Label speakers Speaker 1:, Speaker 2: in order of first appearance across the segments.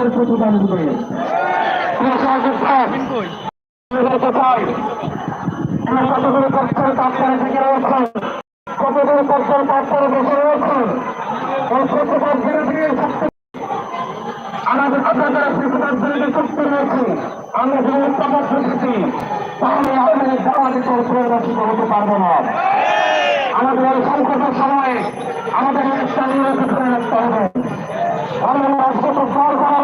Speaker 1: দেশের প্রতিদান দিবে কতগুলো পক্ষের কাপ্তারে থেকে রয়েছেন কতগুলো পক্ষের কাপ্তারে বসে রয়েছেন প্রতিবাদ আমাদের প্রতিবাদ উত্তাপন করতেছি তাহলে আমাদের জামাতে পারব না আমাদের এই সংকটের আমাদের রাখতে হবে আমরা রাষ্ট্রকে জোর করা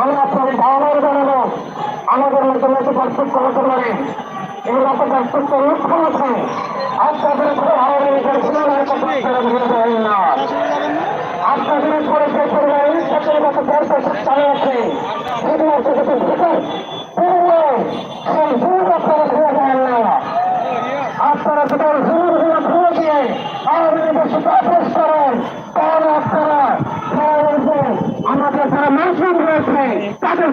Speaker 1: আমরা আপনাদের ধারণার জানাব আমাদের মধ্যে পার্থক্য হতে পারে এই রকম পার্থক্য লক্ষ্য আছে। আপনাদের কথা ভুলে না। আপনাদের উপরে যে পরিমাণ ইচ্ছাকের মতো করতে চালিয়েছে সেগুলো হচ্ছে কিছু ভূতের পূর্ণ সেই ভূত আপনারা ভুলে দেবেন না। আপনারা ভুলগুলো ভুলে দিয়ে আওয়ামী লীগের সাথে আপোষ করেন তাহলে আপনারা সমাজে আমাদের যারা মাসুম রয়েছে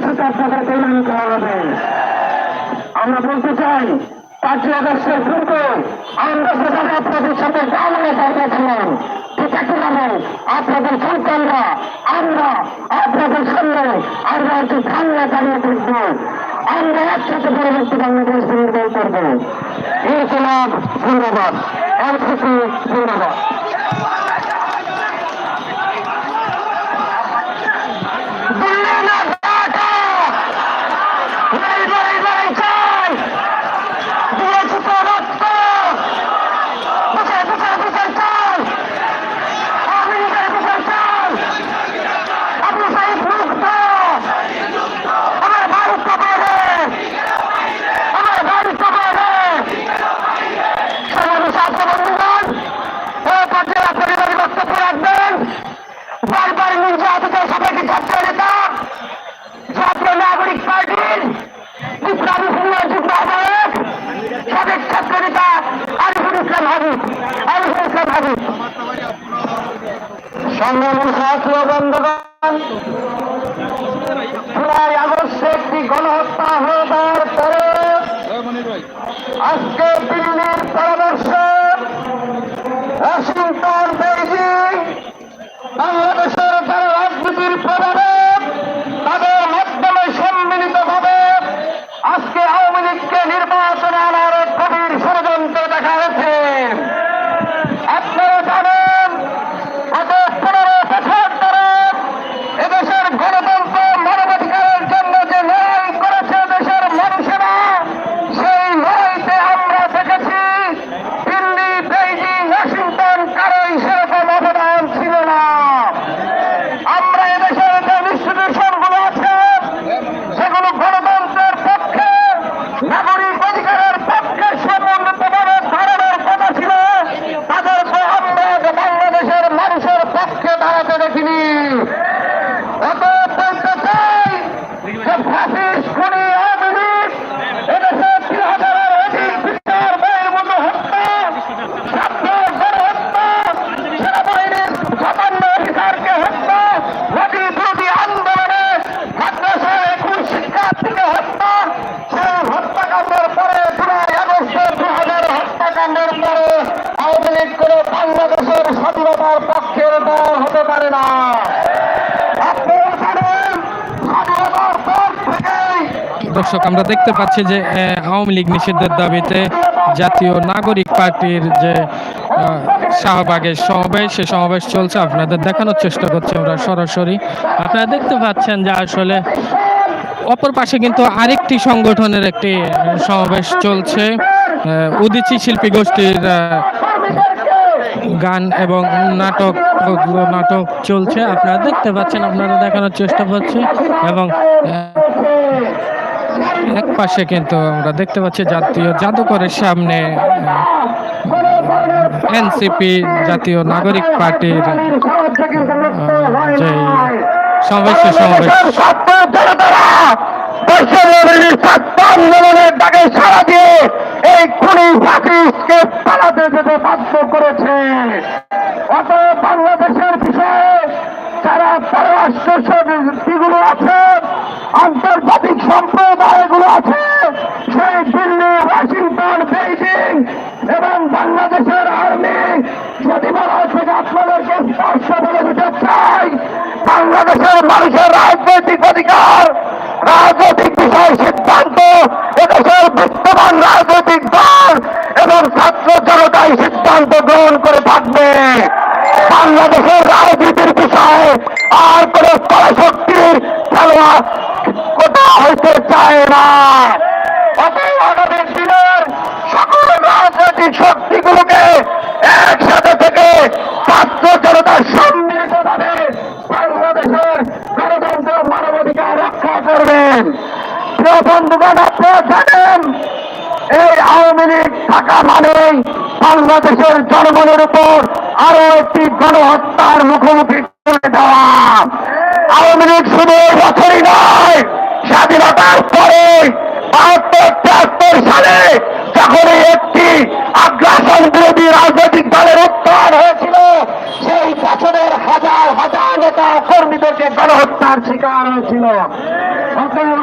Speaker 1: সাথে আপনাদের বেমানি করা হবে আমরা বলতে চাই পাঁচই আগস্টের পূর্বে আমরা যেভাবে আপনাদের সাথে জামানে দাঁড়িয়েছিলাম ঠিক আপনাদের সন্তানরা, আমরা আপনাদের সামনে আমরা একটি সামনে দাঁড়িয়ে থাকব আমরা একসাথে পরবর্তী বাংলাদেশ নির্মাণ করব। ইনকলাব জিন্দাবাদ এনসিপি জিন্দাবাদ বারবার নির্যাতিত সবাইকে ছাত্র নেতা ছাত্র নাগরিক পার্টির বিপ্লবী ফুল্লার যুগ্ম আহ্বায়ক সাবেক ছাত্র নেতা আরিফুল ইসলাম হাবিব আরিফুল ইসলাম হাবিব সংগ্রামী ছাত্র বন্ধুগণ, জুলাই আগস্টে একটি গণহত্যা হয়ে পরে আজকে দিল্লির পরামর্শে ওয়াশিংটন বেইজিং বাংলাদেশের যারা রাজনীতির প্রধানের তাদের মাধ্যমে সম্মিলিত ভাবে আজকে আওয়ামী লীগকে নির্বাচনে আনার এক গভীর ষড়যন্ত্র দেখা হয়েছে আপনারা জানেন গত পনেরো বছর ধরে এদেশের গণতন্ত্র মানবাধিকারের জন্য যে লড়াই করেছে দেশের মানুষেরা সেই লড়াইতে আমরা দেখেছি দিল্লি বেইজিং ওয়াশিংটন কারোই সেরকম অবদান ছিল না আমরা এদেশের যে ইনস্টিটিউশনগুলো আছে সেগুলো গণতন্ত্রের পক্ষে নাগরিক অধিকারের পক্ষে সমন্বিতভাবে ধারণার কথা ছিল। তাদেরকে আমরা বাংলাদেশের মানুষের পক্ষে দাঁড়াতে দেখিনি। অত বলতে খুনি আওয়ামী লীগ এদেশে তিন হাজারের অধিক বিচার ব্যয়ের মতো হত্যা ছাত্রের গণহত্যা সেনাবাহিনীর সামান্য অধিকারকে হত্যা নদী বিরোধী আন্দোলনে মাদ্রাসায় একুশ শিক্ষার্থীকে হত্যা সেই হত্যাকাণ্ডের পরে জুলাই আগস্টের দু হাজার হত্যাকাণ্ডের পরে আওয়ামী লীগ কোনো বাংলাদেশের স্বাধীনতার পক্ষের দল হতে পারে না আপনারা জানেন স্বাধীনতার পর থেকেই
Speaker 2: দর্শক, আমরা দেখতে পাচ্ছি যে আওয়ামী লীগ নিষিদ্ধের দাবিতে জাতীয় নাগরিক পার্টির যে শাহবাগের সমাবেশ, সে সমাবেশ চলছে। আপনাদের দেখানোর চেষ্টা করছি আমরা সরাসরি। আপনারা দেখতে পাচ্ছেন যে আসলে অপর পাশে কিন্তু আরেকটি সংগঠনের একটি সমাবেশ চলছে। উদীচী শিল্পী গোষ্ঠীর গান এবং নাটক নাটক চলছে। আপনারা দেখতে পাচ্ছেন, আপনারা দেখানোর চেষ্টা করছি এবং এক পাশে কিন্তু আমরা দেখতে পাচ্ছি জাতীয় জাদুঘরের সামনে এনসিপি জাতীয় নাগরিক পার্টির সমাবেশ সমাবেশ।
Speaker 1: সাড়া দিয়ে এই খুনি পালাতে যেতে বাধ্য করেছে অত বাংলাদেশের বিষয়ে যারা পররাষ্ট্র আছে আন্তর্জাতিক সম্প্রদায়গুলো আছে। সেই দিল্লি, ওয়াশিংটন, বেইজিং এবং বাংলাদেশের আর্মি যদি বলা যে আপনাদেরকে স্পষ্ট বলে দিতে চাই। বাংলাদেশের মানুষের রাজনৈতিক অধিকার, রাজনৈতিক বিষয় সিদ্ধান্ত, এদেশের বিদ্যমান রাজনৈতিক দল এবং ছাত্র জনতাই সিদ্ধান্ত গ্রহণ করে থাকবে। বাংলাদেশের রাজনীতির বিষয়ে আর কোন পরাশক্তির খেলোয়া কোথা হইতে চায় না অতএব আগামী দিনের সকল রাজনৈতিক শক্তিগুলোকে একসাথে থেকে ছাত্র জনতার সম্মিলিতভাবে বাংলাদেশের গণতন্ত্র মানবাধিকার রক্ষা করবেন প্রিয় বন্ধুগণ আপনারা জানেন এই আওয়ামী লীগ থাকা মানেই বাংলাদেশের জনগণের উপর আরও একটি গণহত্যার মুখোমুখি করে দেওয়া। আওয়ামী লীগ শুধু বছরই নয়, স্বাধীনতার পরে বাহাত্তর, তিয়াত্তর সালে যখন একটি আগ্রাসন বিরোধী রাজনৈতিক দলের উত্থান হয়েছিল, সেই বছরের হাজার হাজার নেতা কর্মীদেরকে গণহত্যার শিকার হয়েছিল।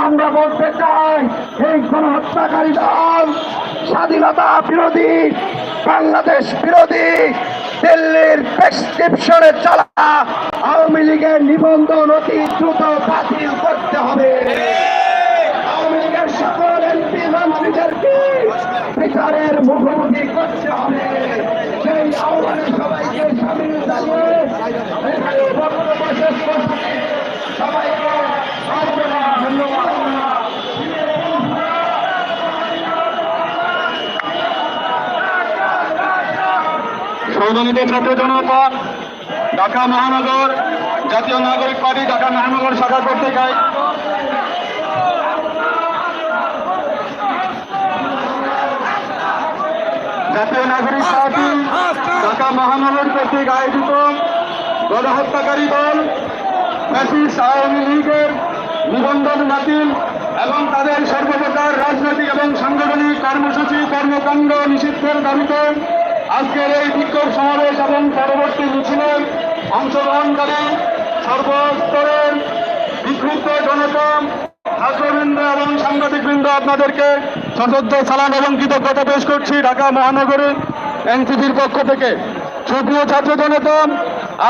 Speaker 1: আমরা বলতে চাই, এই গণহত্যাকারী দল স্বাধীনতা বিরোধী বাংলাদেশ বিরোধী দিল্লির প্রেসক্রিপশনে চলা আওয়ামী লীগের নিবন্ধন অতি দ্রুত বাতিল করতে হবে। আওয়ামী লীগের সকল এমপি মন্ত্রীদেরকে বিচারের মুখোমুখি করতে হবে।
Speaker 3: সৌজনীতে ছাত্র জনতা ঢাকা মহানগর জাতীয় নাগরিক পার্টি ঢাকা মহানগর শাখা পত্রিকায় জাতীয় নাগরিক পার্টি ঢাকা মহানগর কর্তৃক আয়োজিত গণহত্যাকারী দল, ফ্যাসিস্ট আওয়ামী লীগের নিবন্ধন বাতিল এবং তাদের সর্বপ্রকার রাজনৈতিক এবং সাংগঠনিক কর্মসূচি, কর্মকাণ্ড নিষিদ্ধের দাবিতে আজকের এই বিক্ষোভ সমাবেশ এবং পরবর্তী মিছিলে অংশগ্রহণকারী সর্বস্তরের বিক্ষুব্ধ জনতা, ছাত্রবৃন্দ এবং সাংবাদিকবৃন্দ, আপনাদেরকে সশস্ত্র সালাম এবং কৃতজ্ঞতা পেশ করছি ঢাকা মহানগরে এনসিপির পক্ষ থেকে। সুপ্রিয় ছাত্র জনতা,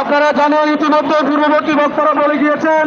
Speaker 3: আপনারা জানেন ইতিমধ্যে পূর্ববর্তী বক্তারা বলে গিয়েছেন